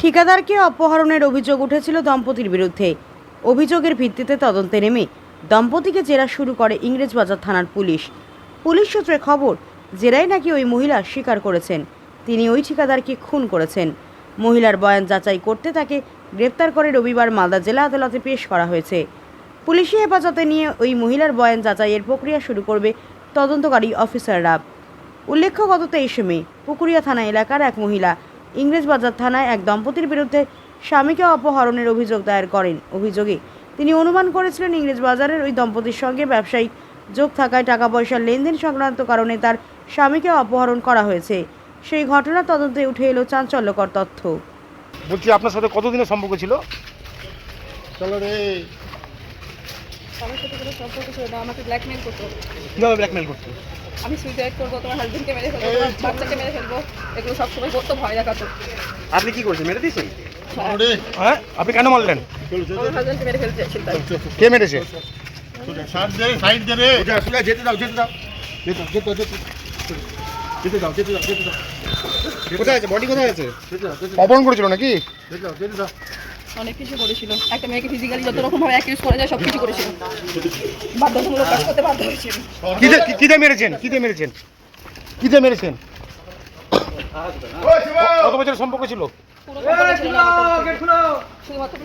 ঠিকাদারকে অপহরণের অভিযোগ উঠেছিল দম্পতির বিরুদ্ধে। অভিযোগের ভিত্তিতে তদন্তে নেমে দম্পতিকে জেরা শুরু করে ইংরেজবাজার থানার পুলিশ। পুলিশ সূত্রে খবর, জেরাই নাকি ওই মহিলা স্বীকার করেছেন। তিনি ওই ঠিকাদারকে খুন করেছেন। মহিলার বয়ান যাচাই করতে তাকে গ্রেপ্তার করে রবিবার মালদা জেলা আদালতে পেশ করা হয়েছে। পুলিশি হেফাজতে নিয়ে ওই মহিলার বয়ান যাচাইয়ের প্রক্রিয়া শুরু করবে তদন্তকারী অফিসাররা। উল্লেখ্য, গত তেইশে মে পুকুরিয়া থানা এলাকার এক মহিলা ইংরেজবাজার থানায় এক দম্পতির বিরুদ্ধে স্বামীকে অপহরণের অভিযোগ দায়ের করেন। অভিযোগে তিনি অনুমান করেছিলেন ইংরেজবাজারের ওই দম্পতির সঙ্গে ব্যবসায়িক যোগ থাকায় টাকা পয়সার লেনদেন সংক্রান্ত কারণে তার স্বামীকে অপহরণ করা হয়েছে। সেই ঘটনা তদন্তে উঠে এলো চাঞ্চল্যকর তথ্য। বলছি আপনার সাথে কতদিনের সম্পর্ক ছিল? চলো রে। আমার সাথে কোনো সম্পর্ক ছিল না আমাকে ব্ল্যাকমেল করতো। কীভাবে ব্ল্যাকমেল করতে? আমি সুইসাইড করব তোমার হাজবেন্ডকে মেরে ফেলব তোমার বাচ্চাকে মেরে ফেলব এগুলো সবসময় করতো ভয় দেখাতো। আপনি কি করছেন? মেরে দিয়েছেন? হ্যাঁ? আপনি কেন মারলেন? হাজবেন্ডকে মেরে কে মেরেছে? যেতে দাও যেতে দাও। যেতে দাও যেতে দাও যেতে দাও। কোথায় আছে? বডি কোথায় আছে? অপহরণ করেছিল নাকি? দাও অনেক কিছু করেছিল। একটা মেয়েকে ফিজিক্যালি যত রকম ভাবে অ্যাকিউজ করা যায় সব কিছু করেছিল বাধ্যতামূলক কাজ করতে বাধ্য হয়েছেন। কিতে কিতে মেরেছেন? কিতে মেরেছেন? কিতে মেরেছেন? কত বছরের সম্পর্ক ছিল। শুধুমাত্র